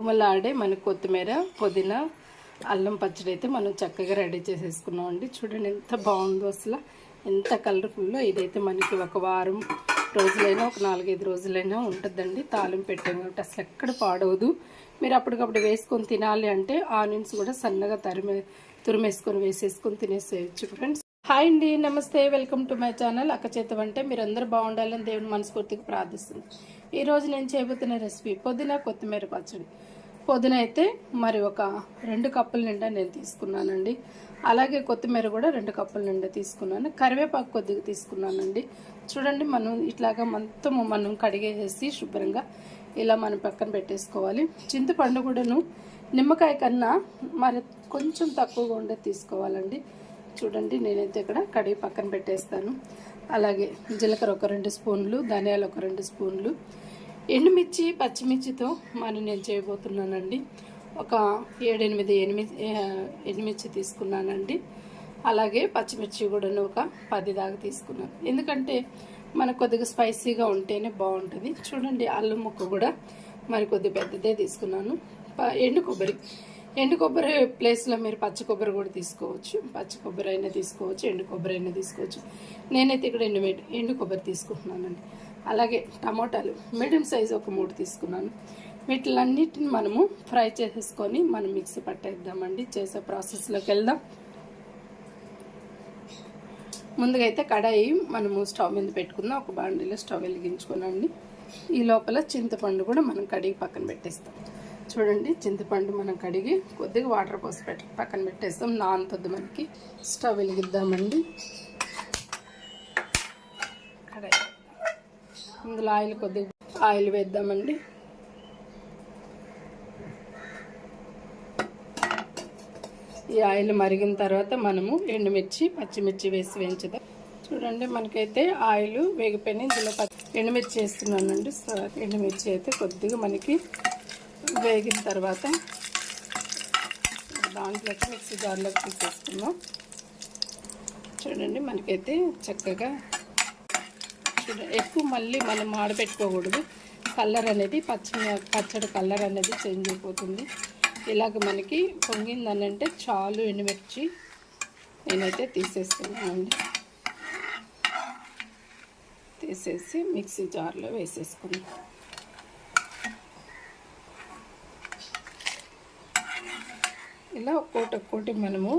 మళ్ళీ ఆడే మనకు కొత్తిమీర పుదీనా అల్లం పచ్చడి అయితే మనం చక్కగా రెడీ చేసేసుకున్నాం అండి. చూడండి ఎంత బాగుందో అసలు. ఎంత కలర్ఫుల్లో ఇదైతే మనకి ఒక వారం రోజులైనా ఒక నాలుగైదు రోజులైనా ఉంటుందండి. తాళం పెట్టాం కాబట్టి అసలు ఎక్కడ పాడవదు. మీరు అప్పటికప్పుడు వేసుకొని తినాలి అంటే ఆనియన్స్ కూడా సన్నగా తరిమే తురిమేసుకొని వేసేసుకొని తినేసేయచ్చు ఫ్రెండ్స్ హాయ్ అండి నమస్తే వెల్కమ్ టు మై ఛానల్ అక్క చేత అంటే మీరందరూ బాగుండాలని దేవుని మనస్ఫూర్తిగా ప్రార్థిస్తుంది ఈరోజు నేను చేయబోతున్న రెసిపీ పుదీనా కొత్తిమీర పచ్చడి. పుదీనా అయితే మరి ఒక రెండు కప్పుల నిండా నేను తీసుకున్నానండి. అలాగే కొత్తిమీర కూడా రెండు కప్పుల నిండా తీసుకున్నాను. కరివేపాకు కొద్దిగా తీసుకున్నానండి. చూడండి మనం ఇట్లాగా మొత్తం మనం కడిగేసి శుభ్రంగా ఇలా మనం పక్కన పెట్టేసుకోవాలి. చింతపండు కూడాను నిమ్మకాయ కన్నా మరి కొంచెం తక్కువగా ఉండే తీసుకోవాలండి. చూడండి నేనైతే ఇక్కడ కడిగి పక్కన పెట్టేస్తాను. అలాగే జీలకర్ర ఒక రెండు స్పూన్లు ధనియాలు ఒక రెండు స్పూన్లు ఎండుమిర్చి పచ్చిమిర్చితో మరి నేను చేయబోతున్నానండి. ఒక ఏడెనిమిది ఎనిమిది ఎండుమిర్చి తీసుకున్నానండి. అలాగే పచ్చిమిర్చి కూడా ఒక పది దాకా తీసుకున్నాను. ఎందుకంటే మనకు కొద్దిగా స్పైసీగా ఉంటేనే బాగుంటుంది. చూడండి అల్లం ముక్క కూడా మరి కొద్ది పెద్దదే తీసుకున్నాను. ప- ఎండు కొబ్బరి ఎండు కొబ్బరి ప్లేస్లో మీరు పచ్చి కొబ్బరి కూడా తీసుకోవచ్చు. పచ్చి కొబ్బరి అయినా తీసుకోవచ్చు ఎండు కొబ్బరి అయినా తీసుకోవచ్చు. నేనైతే ఇక్కడ ఎండు ఎండు కొబ్బరి తీసుకుంటున్నానండి. అలాగే టమోటాలు మీడియం సైజ్ ఒక మూడు తీసుకున్నాను. వీటిలన్నిటిని మనము ఫ్రై చేసేసుకొని మనం మిక్సీ పట్టేద్దామండి. చేసే ప్రాసెస్లోకి వెళ్దాం. ముందుగా అయితే కడాయి మనము స్టవ్ మీద పెట్టుకుందాం. ఒక బాండీలో స్టవ్ వెలిగించుకోనండి. ఈ లోపల చింతపండు కూడా మనం కడిగి పక్కన పెట్టేస్తాం. చూడండి చింతపండు మనం కడిగి కొద్దిగా వాటర్ పోసి పెట్ట పక్కన పెట్టేస్తాం. నానుతుంది మనకి. స్టవ్ వెలిగిద్దామండి. ఇందులో ఆయిల్ కొద్దిగా ఆయిల్ వేద్దామండి. ఈ ఆయిల్ మరిగిన తర్వాత మనము ఎండుమిర్చి పచ్చిమిర్చి వేసి వేయించుదాం. చూడండి మనకైతే ఆయిల్ వేగిపోయినాయి. ఇందులో పచ్చి ఎండుమిర్చి వేస్తున్నానండి. సో ఎండుమిర్చి అయితే కొద్దిగా మనకి వేగిన తర్వాత దాంట్లోకి మిక్సీ జార్లోకి తీసేసుకున్నాం చూడండి మనకైతే చక్కగా ఎక్కువ మళ్ళీ మనం ఆడపెట్టుకోకూడదు కలర్ అనేది పచ్చని పచ్చడి కలర్ అనేది చేంజ్ అయిపోతుంది. ఇలాగ మనకి పొంగిందని అంటే చాలు ఎండుమిర్చి నేనైతే తీసేసుకున్నానండి. తీసేసి మిక్సీ జార్లో వేసేసుకున్నాను ఇలా ఒక్కోటి ఒక్కోటి మనము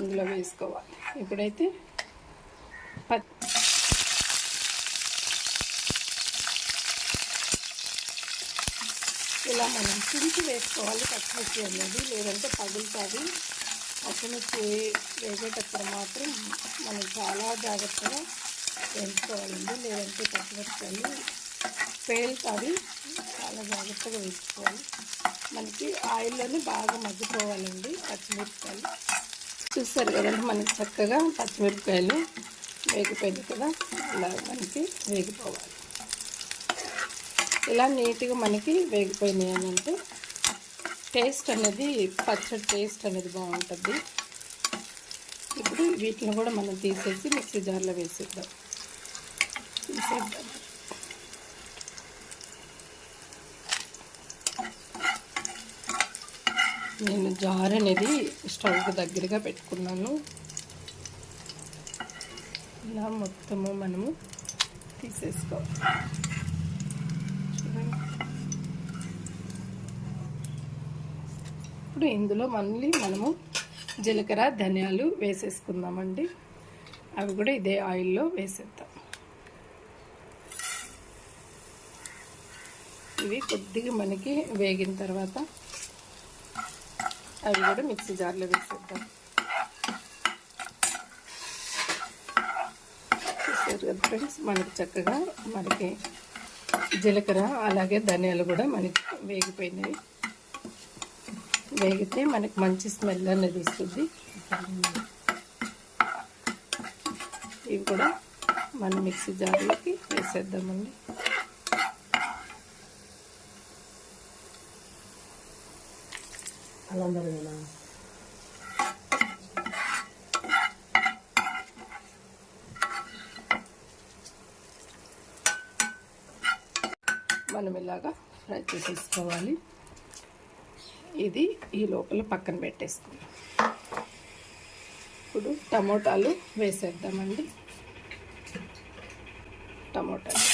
ఇందులో వేసుకోవాలి. ఇప్పుడైతే ఇలా మనం చించి వేసుకోవాలి పచ్చిమిర్చి అనేది లేదంటే పగులుతుంది. పచ్చిమిర్చి వేసేటప్పుడు మాత్రం మనం చాలా జాగ్రత్తగా వేసుకోవాలండి. లేదంటే పచ్చిమిరపకాయలు పేలుతుంది. చాలా జాగ్రత్తగా వేసుకోవాలి. మనకి ఆయిల్లోనే బాగా మగ్గిపోవాలండి పచ్చిమిరపకాయలు. చూస్తారు కదండి మనకి చక్కగా పచ్చిమిరపకాయలు వేగిపోయింది కదా. ఇలా మనకి వేగిపోవాలి. ఇలా నీట్గా మనకి వేగిపోయినాయి అని అంటే టేస్ట్ అనేది పచ్చడి టేస్ట్ అనేది బాగుంటుంది. ఇప్పుడు వీటిని కూడా మనం తీసేసి మిక్సీ జార్లో వేసేద్దాం. తీసేద్దాం. నేను జార్ అనేది స్టవ్కి దగ్గరగా పెట్టుకున్నాను. ఇలా మొత్తము మనము తీసేసుకోవాలి చూడండి. ఇప్పుడు ఇందులో మళ్ళీ మనము జీలకర్ర ధనియాలు వేసేసుకుందామండి. అవి కూడా ఇదే ఆయిల్లో వేసేద్దాం. ఇవి కొద్దిగా మనకి వేగిన తర్వాత అవి కూడా మిక్సీ జార్లో వేసేద్దాం. చూసారు కదా ఫ్రెండ్స్ మనకి చక్కగా మనకి జీలకర్ర అలాగే ధనియాలు కూడా మనకి వేగిపోయినాయి. వేగితే మనకి మంచి స్మెల్ అనేది వస్తుంది. ఇవి కూడా మనం మిక్సీ జార్లోకి వేసేద్దామండి. మనం ఇలాగా ఫ్రై చేసేసుకోవాలి. ఇది ఈ లోపల పక్కన పెట్టేసుకుందాం ఇప్పుడు టమోటాలు వేసేద్దామండి. టమోటాలు.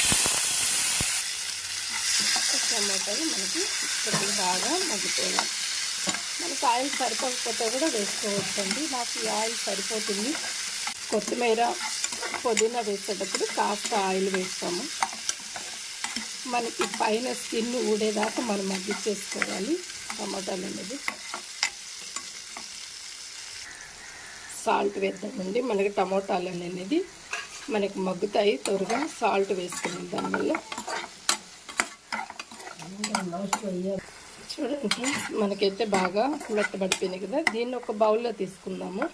టమోటాలు మనకి కొద్దిగా బాగా మగ్గిపోయాయి. మనకి ఆయిల్ సరిపోకపోతే కూడా వేసుకోవచ్చండి. నాకు ఈ ఆయిల్ సరిపోతుంది. కొత్తిమీర పుదీనా వేసేటప్పుడు కాస్త ఆయిల్ వేస్తాము. మనకి పైన స్కిన్ ఊడేదాకా మనం మగ్గిచ్చేసుకోవాలి. టమాటాలు అనేది సాల్ట్ వేద్దామండి. మనకి టమోటాలు అనేది మనకి మగ్గుతాయి. త్వరగా సాల్ట్ వేసుకున్నాం దానివల్ల. చూడండి ఫ్రెండ్స్ మనకైతే బాగా మెత్తబడిపోయినాయి కదా. దీన్ని ఒక బౌల్లో తీసుకుందాము.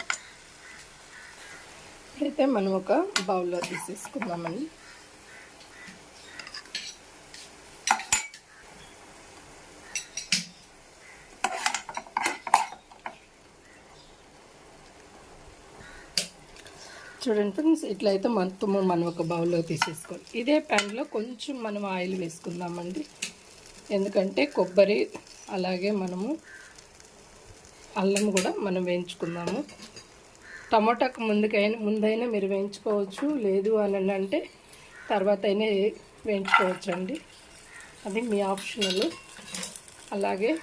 ఇప్పుడైతే మనం ఒక బౌల్లో తీసేసుకుందామండి. చూడండి ఫ్రెండ్స్ ఇట్లయితే మొత్తము మనం ఒక బౌల్లో తీసేసుకోవాలి. ఇదే ప్యాన్లో కొంచెం మనం ఆయిల్ వేసుకుందామండి. ఎందుకంటే కొబ్బరి అలాగే మనము అల్లం కూడా మనం వేయించుకుందాము. టమాటాకు ముందుకైనా ముందైనా మీరు వేయించుకోవచ్చు. లేదు అని అంటే తర్వాత అయినా వేయించుకోవచ్చు అండి అది మీ ఆప్షనల్. అలాగే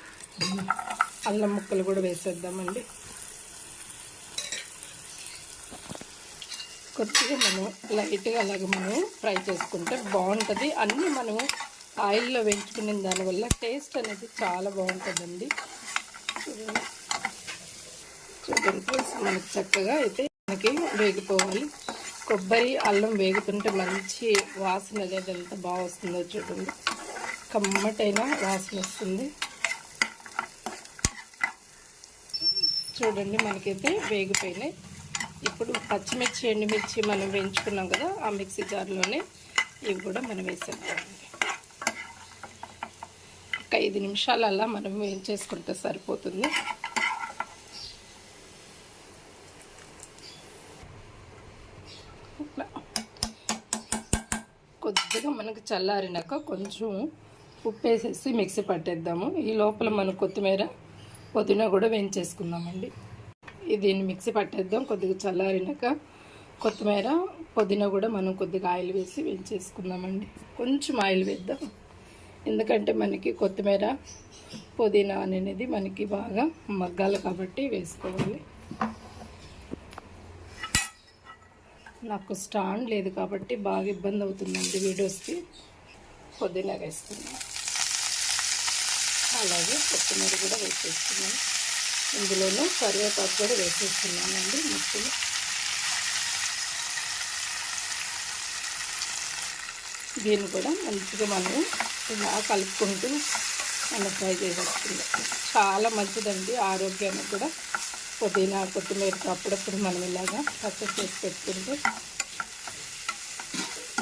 అల్లం ముక్కలు కూడా వేసేద్దామండి. కొద్దిగా మనం లైట్గా అలాగే మనం ఫ్రై చేసుకుంటే బాగుంటుంది. అన్నీ మనం ఆయిల్లో వేయించుకునే దానివల్ల టేస్ట్ అనేది చాలా బాగుంటుందండి. చూడండి. చూడండి ఫ్రెండ్స్ మనకి చక్కగా అయితే మనకి వేగిపోవాలి. కొబ్బరి అల్లం వేగుతుంటే మంచి వాసన అనేది ఎంత బాగా వస్తుందో చూడండి. కమ్మటైన వాసన వస్తుంది. చూడండి మనకైతే వేగిపోయినాయి. ఇప్పుడు పచ్చిమిర్చి ఎండుమిర్చి మనం వేయించుకున్నాం కదా ఆ మిక్సీ జార్లోనే ఇవి కూడా మనం వేసేద్దామండి ఒక ఐదు నిమిషాలు అలా మనం వేయించేసుకుంటే సరిపోతుంది. కొద్దిగా మనకు చల్లారినాక కొంచెం ఉప్పు వేసేసి మిక్సీ పట్టేద్దాము. ఈ లోపల మనం కొత్తిమీర పుదీనా కూడా వేయించేసుకుందామండి. దీన్ని మిక్సీ పట్టేద్దాం. కొద్దిగా చల్లారినాక కొత్తిమీర పుదీనా కూడా మనం కొద్దిగా ఆయిల్ వేసి వేయించేసుకుందామండి. కొంచెం ఆయిల్ వేద్దాం. ఎందుకంటే మనకి కొత్తిమీర పుదీనా అనేది మనకి బాగా మగ్గాలి కాబట్టి వేసుకోవాలి. నాకు స్టాండ్ లేదు కాబట్టి బాగా ఇబ్బంది అవుతుందండి వీడియోస్కి. పుదీనా వేస్తున్నాను. అలాగే కొత్తిమీర కూడా వేసేస్తున్నాను. ఇందులోనే కరివేపాకు కూడా వేసేస్తున్నానండి ముక్కలు దీన్ని కూడా మంచిగా మనం ఇలా కలుపుకుంటూ మనం ఫ్రై చేసేస్తుంది చాలా మంచిదండి ఆరోగ్యానికి కూడా. పుదీనా కొత్తిమీర అప్పుడప్పుడు మనం ఇలాగా పచ్చడి చేసి పెట్టుకుంటే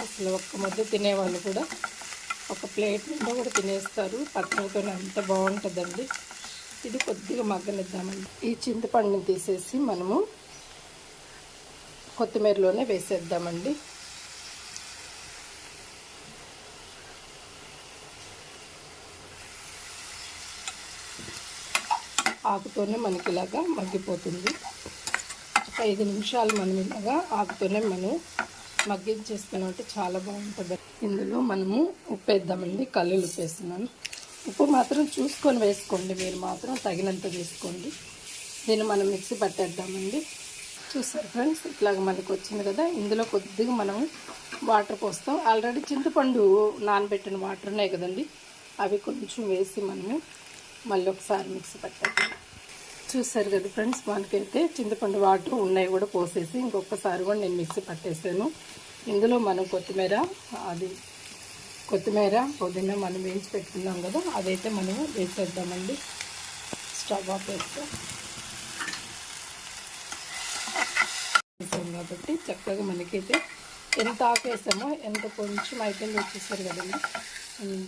అసలు ఒక్క ముద్ద తినేవాళ్ళు కూడా ఒక ప్లేట్ నిండా కూడా తినేస్తారు. పచ్చడితో అంత బాగుంటుందండి. ఇది కొద్దిగా మగ్గనిద్దామండి. ఈ చింతపండుని తీసేసి మనము కొత్తిమీరలోనే వేసేద్దామండి. ఆకుతోనే మనకి ఇలాగా మగ్గిపోతుంది. ఒక ఐదు నిమిషాలు మనం ఇలాగా ఆకుతోనే మనం మగ్గించేసుకున్నట్టు చాలా బాగుంటుంది ఇందులో మనము ఉప్పు వేద్దామండి కల్లులు ఉప్పు వేస్తున్నాను ఉప్పు మాత్రం చూసుకొని వేసుకోండి. మీరు మాత్రం తగినంత వేసుకోండి. దీన్ని మనం మిక్సీ పట్టేద్దామండి. చూసారు ఫ్రెండ్స్ ఇట్లాగ మనకు వచ్చింది కదా. ఇందులో కొద్దిగా మనం వాటర్ పోస్తాం. ఆల్రెడీ చింతపండు నానబెట్టిన వాటర్ ఉన్నాయి కదండి. అవి కొంచెం వేసి మనము మళ్ళీ ఒకసారి మిక్సీ పట్టేద్దాం. చూసారు కదా ఫ్రెండ్స్ మనకైతే చింతపండు వాటర్ ఉన్నాయి కూడా పోసేసి ఇంకొకసారి కూడా నేను మిక్సీ పట్టేసాను. ఇందులో మనం కొత్తిమీర అది కొత్తిమీర పుదీనా మనం వేయించి పెట్టుకున్నాం కదా అదైతే మనం వేసేద్దామండి. స్టవ్ ఆఫ్ వేస్తాం వేసాం కాబట్టి చక్కగా మనకైతే ఎంత ఆకు వేసామో ఎంత కొంచెం ఐటెంలు వచ్చేసారు కదండి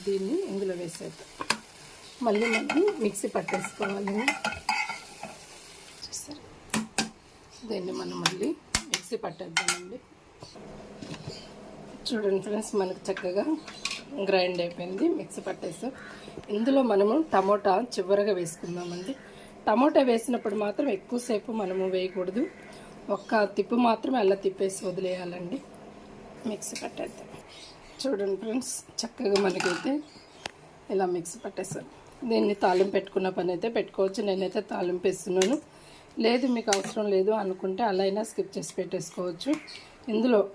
దీన్ని ఇందులో వేసేద్దాం. మళ్ళీ మనం మిక్సీ పట్టేసుకోవాలి. చూసారు? దీన్ని మనం మళ్ళీ మిక్సీ పట్టేద్దామండి. చూడండి ఫ్రెండ్స్ మనకు చక్కగా గ్రైండ్ అయిపోయింది మిక్సీ పట్టేసాం. ఇందులో మనము టమోటా చివరగా వేసుకుందామండి. టమోటా వేసినప్పుడు మాత్రం ఎక్కువసేపు మనము వేయకూడదు. ఒక్క తిప్పు మాత్రం అలా తిప్పేసి వదిలేయాలండి. మిక్సీ పట్టేద్దాం. చూడండి ఫ్రెండ్స్ చక్కగా మనకైతే ఇలా మిక్సీ పట్టేసాను దీన్ని తాలింపు పెట్టుకున్న పని అయితే పెట్టుకోవచ్చు. నేనైతే తాలింపు వేస్తున్నాను. లేదు మీకు అవసరం లేదు అనుకుంటే అలా అయినా స్కిప్ చేసి పెట్టేసుకోవచ్చు. ఇందులో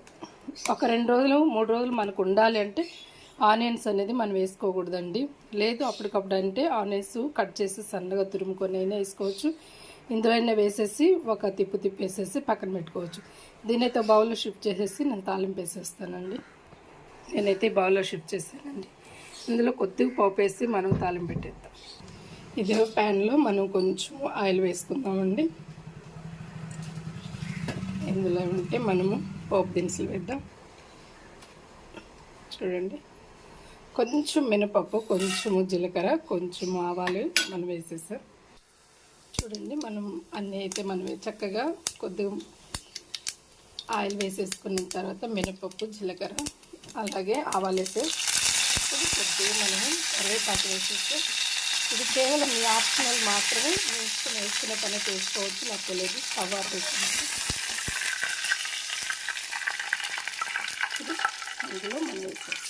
ఒక రెండు రోజులు మూడు రోజులు మనకు ఉండాలి అంటే ఆనియన్స్ అనేది మనం వేసుకోకూడదండి. లేదు అప్పటికప్పుడు అంటే ఆనియన్స్ కట్ చేసి సన్నగా తురుముకొని అయినా వేసుకోవచ్చు. ఇందులో అయినా వేసేసి ఒక తిప్పు తిప్పేసేసి పక్కన పెట్టుకోవచ్చు. దీనైతే బౌల్లో షిఫ్ట్ చేసేసి నేను తాలింపు వేసేస్తానండి. నేనైతే బౌల్లో షిఫ్ట్ చేశానండి. ఇందులో కొద్దిగా పోపు వేసి మనం తాలింపు పెట్టేద్దాం. ఇదే ప్యాన్లో మనం కొంచెం ఆయిల్ వేసుకుందామండి. ఇందులో ఉంటే మనము పోపు దినుసులు వేద్దాం. చూడండి. కొంచెం మినపప్పు కొంచెము జీలకర్ర కొంచెం ఆవాలు మనం వేసేసాం. చూడండి మనం అన్నీ అయితే మనం చక్కగా కొద్దిగా ఆయిల్ వేసేసుకున్న తర్వాత మినపప్పు జీలకర్ర అలాగే ఆవాలు వేసే కొద్దిగా మనం కరివేపాకు వేసేస్తే ఇది కేవలం మీ ఆప్షనల్ మాత్రమే మీ ఇష్టం వేసుకునే పని చేసుకోవచ్చు నాకు తెలియదు. స్టవ్ వేసుకుంటే ఇందులో మనం వేసేస్తాం.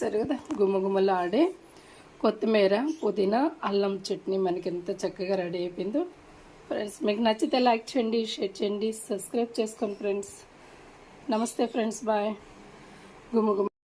చూసారు కదా గుమ్మగుమ్మలు ఆడే కొత్తిమీర పుదీనా అల్లం చట్నీ మనకి ఎంత చక్కగా రెడీ అయిపోయిందో. ఫ్రెండ్స్ మీకు నచ్చితే లైక్ చేయండి షేర్ చేయండి సబ్స్క్రైబ్ చేసుకోండి ఫ్రెండ్స్. నమస్తే ఫ్రెండ్స్ బాయ్. గుమ్మగుమ్మ